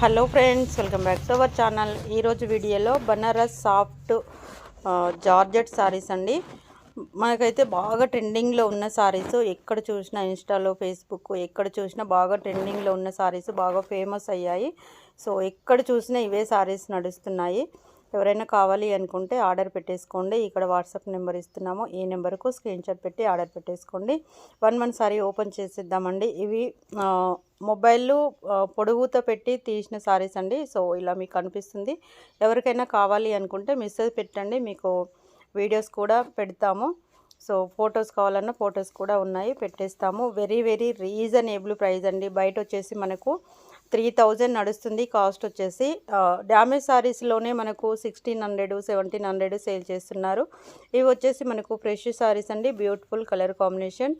Hello friends welcome back to our channel ఈరోజు వీడియోలో Banaras soft georgette saris అండి. మనకైతే బాగా ట్రెండింగ్లో ఉన్న సారీస్ ఎక్కడ చూసినా ఇన్స్టాలో ఫేస్బుక్ ఎక్కడ చూసినా బాగా ట్రెండింగ్లో ఉన్న సారీస్ బాగా ఫేమస్ అయ్యాయి. సో ఎక్కడ చూసినా ఇవే సారీస్ నడుస్తున్నాయి. ఎవరైనా కావాలి అనుకుంటే ఆర్డర్ పెట్టేసుకోండి. ఇక్కడ వాట్సాప్ నెంబర్ ఇస్తున్నాము. ఈ నెంబర్కు స్క్రీన్ షాట్ పెట్టి ఆర్డర్ పెట్టేసుకోండి. వన్ వన్ సారీ ఓపెన్ చేసేద్దామండి. ఇవి మొబైల్ పొడుగుతో పెట్టి తీసిన సారీస్ అండి. సో ఇలా మీకు కనిపిస్తుంది ఎవరికైనా కావాలి అనుకుంటే మెసేజ్ పెట్టండి. మీకు వీడియోస్ కూడా పెడతాము. సో ఫొటోస్ కావాలన్నా ఫొటోస్ కూడా ఉన్నాయి. పెట్టేస్తాము. వెరీ వెరీ రీజనబుల్ ప్రైస్ అండి. బయట వచ్చేసి మనకు త్రీ థౌజండ్ నడుస్తుంది కాస్ట్ వచ్చేసి డ్యామేజ్ సారీస్లోనే మనకు sixteen hundred seventeen hundred sale చేస్తున్నారు. ఇవి వచ్చేసి మనకు ఫ్రెష్ సారీస్ అండి బ్యూటిఫుల్ కలర్ కాంబినేషన్.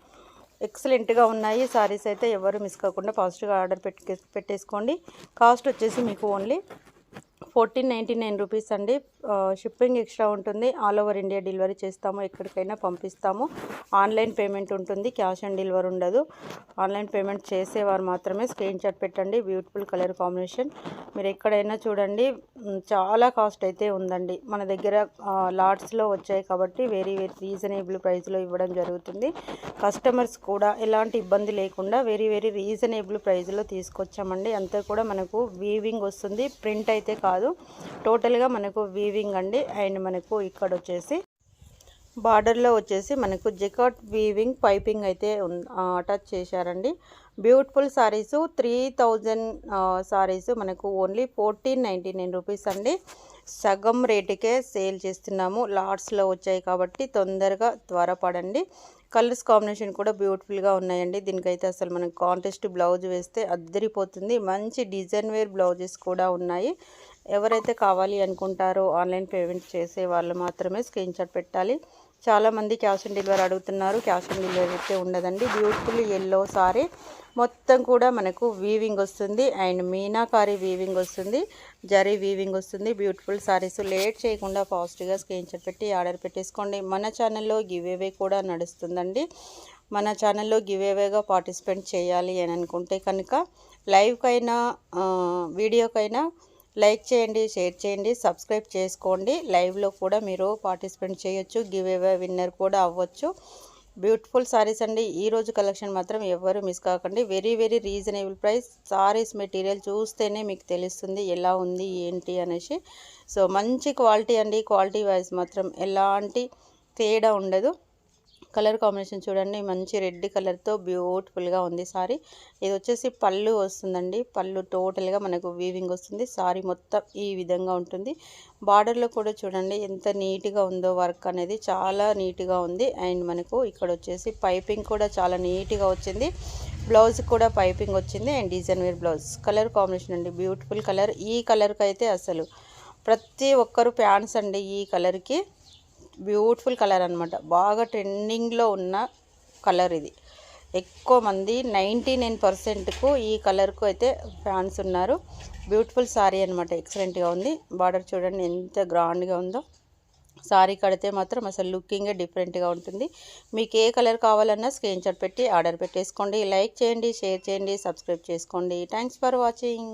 ఎక్సలెంట్గా ఉన్నాయి. సారీస్ అయితే ఎవరు మిస్ కాకుండా పాజిటివ్గా ఆర్డర్ పెట్టే పెట్టేసుకోండి. కాస్ట్ వచ్చేసి మీకు only fourteen ninety nine rupees అండి. షిప్పింగ్ ఎక్స్ట్రా ఉంటుంది. ఆల్ ఓవర్ ఇండియా డెలివరీ చేస్తాము. ఎక్కడికైనా పంపిస్తాము. ఆన్లైన్ పేమెంట్ ఉంటుంది. క్యాష్ ఆన్ డెలివరీ ఉండదు. ఆన్లైన్ పేమెంట్ చేసేవారు మాత్రమే స్క్రీన్ షాట్ పెట్టండి. Beautiful colour combination. మీరు ఎక్కడైనా చూడండి. చాలా కాస్ట్ అయితే ఉందండి. మన దగ్గర లాట్స్లో వచ్చాయి కాబట్టి వెరీ వెరీ రీజనబుల్ ప్రైస్లో ఇవ్వడం జరుగుతుంది. కస్టమర్స్ కూడా ఎలాంటి ఇబ్బంది లేకుండా వెరీ వెరీ రీజనబుల్ ప్రైస్లో తీసుకొచ్చామండి. అంతా కూడా మనకు వీవింగ్ వస్తుంది. ప్రింట్ అయితే కాదు. టోటల్గా మనకు వీవింగ్ అండి. అండ్ మనకు ఇక్కడ వచ్చేసి బార్డర్లో వచ్చేసి మనకు జికాట్ వీవింగ్ పైపింగ్ అయితే అటాచ్ చేశారండి. Beautiful sarees three thousand sarees మనకు only fourteen ninety nine rupees అండి. సగం రేటుకే సేల్ చేస్తున్నాము. లాట్స్లో వచ్చాయి కాబట్టి తొందరగా త్వరపడండి. కలర్స్ కాంబినేషన్ కూడా బ్యూటిఫుల్గా ఉన్నాయండి. దీనికైతే అసలు మనం కాంటెస్ట్ బ్లౌజ్ వేస్తే అద్దరిపోతుంది. మంచి డిజైన్ వేర్ బ్లౌజెస్ కూడా ఉన్నాయి. ఎవరైతే కావాలి అనుకుంటారో ఆన్లైన్ పేమెంట్ చేసే వాళ్ళు మాత్రమే స్క్రీన్ షాట్ పెట్టాలి. చాలామంది క్యాష్ ఆన్ డెలివరీ అడుగుతున్నారు. క్యాష్ ఆన్ డెలివరీ అయితే ఉండదండి. Beautiful yellow sari. మొత్తం కూడా మనకు వీవింగ్ వస్తుంది. అండ్ మీనాకారి వీవింగ్ వస్తుంది. జరీ వీవింగ్ వస్తుంది. బ్యూటిఫుల్ సారీస్ లేట్ చేయకుండా ఫాస్ట్గా స్క్రీన్ షాట్ పెట్టి ఆర్డర్ పెట్టేసుకోండి. మన ఛానల్లో గివేవే కూడా నడుస్తుందండి. మన ఛానల్లో గివేవేగా పార్టిసిపేట్ చేయాలి అని అనుకుంటే కనుక లైవ్కైనా వీడియోకైనా లైక్ చేయండి షేర్ చేయండి సబ్స్క్రైబ్ చేసుకోండి. లైవ్లో కూడా మీరు పార్టిసిపేట్ చేయొచ్చు. గివేవే విన్నర్ కూడా అవ్వచ్చు. బ్యూటిఫుల్ సారీస్ అండి. ఈ రోజు కలెక్షన్ మాత్రం ఎవరు మిస్ కాకండి. Very very reasonable price. Sarees material చూస్తేనే మీకు తెలుస్తుంది ఎలా ఉంది ఏంటి అనేసి. సో మంచి క్వాలిటీ అండి. క్వాలిటీ వైజ్ మాత్రం ఎలాంటి తేడా ఉండదు. కలర్ కాంబినేషన్ చూడండి. మంచి రెడ్ కలర్తో బ్యూటిఫుల్గా ఉంది సారీ. ఇది వచ్చేసి పళ్ళు వస్తుందండి. పళ్ళు టోటల్గా మనకు వీవింగ్ వస్తుంది. సారీ మొత్తం ఈ విధంగా ఉంటుంది. బార్డర్లో కూడా చూడండి ఎంత నీట్గా ఉందో వర్క్ అనేది చాలా నీట్గా ఉంది. అండ్ మనకు ఇక్కడ వచ్చేసి పైపింగ్ కూడా చాలా నీట్గా వచ్చింది. బ్లౌజ్ కూడా పైపింగ్ వచ్చింది. And design wear blouse. Colour combination అండి. Beautiful colour. ఈ కలర్కి అయితే అసలు ప్రతి ఒక్కరు ఫ్యాన్స్ అండి ఈ కలర్కి. బ్యూటిఫుల్ కలర్ అనమాట బాగా ట్రెండింగ్లో ఉన్న కలర్ ఇది. ఎక్కువ మంది నైంటీ నైన్ పర్సెంట్కు ఈ కలర్కు అయితే ఫ్యాన్స్ ఉన్నారు. బ్యూటిఫుల్ సారీ అనమాట ఎక్సలెంట్గా ఉంది. బార్డర్ చూడండి ఎంత గ్రాండ్గా ఉందో. శారీ కడితే మాత్రం అసలు లుకింగే డిఫరెంట్గా ఉంటుంది. మీకు ఏ కలర్ కావాలన్నా స్క్రీన్ షాట్ పెట్టి ఆర్డర్ పెట్టేసుకోండి. లైక్ చేయండి షేర్ చేయండి సబ్స్క్రైబ్ చేసుకోండి. Thanks for watching.